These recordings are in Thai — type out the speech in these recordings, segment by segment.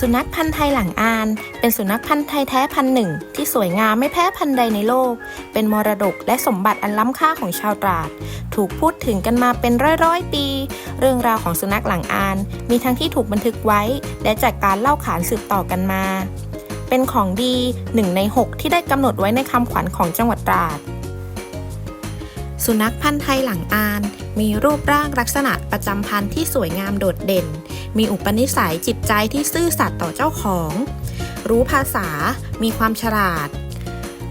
สุนัขพันธ์ไทยหลังอาน เป็นสุนัขพันธ์ไทยแท้พันหนึ่งที่สวยงามไม่แพ้พันธุ์ใดในโลก เป็นมรดกและสมบัติอันล้ำค่าของชาวตราด ถูกพูดถึงกันมาเป็นร้อยๆปี เรื่องราวของสุนัขหลังอาน มีทั้งที่ถูกบันทึกไว้ และจากการเล่าขานสืบต่อกันมา เป็นของดีหนึ่งในหกที่ได้กำหนดไว้ในคำขวัญของจังหวัดตราดสุนัขพันธ์ไทยหลังอาน มีรูปร่างลักษณะประจำพันธุ์ที่สวยงามโดดเด่น มีอุปนิสัยจิตใจที่ซื่อสัตย์ต่อเจ้าของ รู้ภาษา มีความฉลาด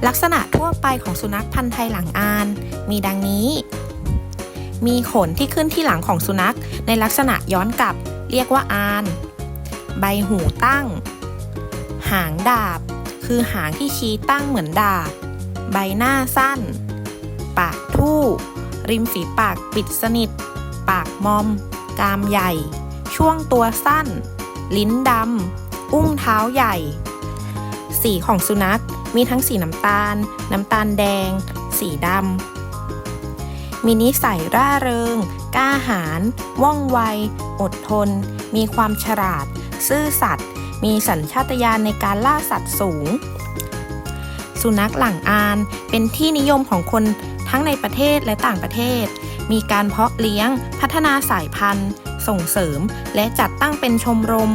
ลักษณะทั่วไปของสุนัขพันธ์ไทยหลังอาน มีดังนี้ มีขนที่ขึ้นที่หลังของสุนัขในลักษณะย้อนกลับ เรียกว่าอาน ใบหูตั้ง หางดาบ คือหางที่ชี้ตั้งเหมือนดาบ ใบหน้าสั้น ปากทู่ ริมฝีปากปิดสนิท ปากมอมกรามใหญ่ ช่วงตัวสั้น ลิ้นดำ อุ้งเท้าใหญ่ สีของสุนัขมีทั้งสีน้ำตาล น้ำตาลแดง สีดำ มีนิสัยร่าเริง กล้าหาญ ว่องไว อดทน มีความฉลาด ซื่อสัตย์ มีสัญชาตญาณในการล่าสัตว์สูง สุนัขหลังอานเป็นที่นิยมของคนทั้งในประเทศและต่างประเทศ มีการเพาะเลี้ยง พัฒนาสายพันธุ์ ส่งเสริม และจัดตั้งเป็นชมรม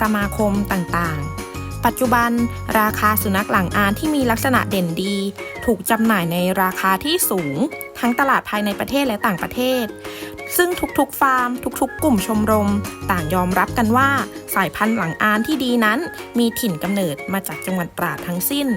สมาคมต่างๆ ปัจจุบันราคาสุนัขหลังอานที่มีลักษณะเด่นดี ถูกจำหน่ายในราคาที่สูง ทั้งตลาดภายในประเทศและต่างประเทศ ซึ่งทุกๆฟาร์ม ทุกๆ กลุ่มชมรม ต่างยอมรับกันว่า สายพันธุ์หลังอานที่ดีนั้น มีถิ่นกำเนิดมาจากจังหวัดตราดทั้งสิ้น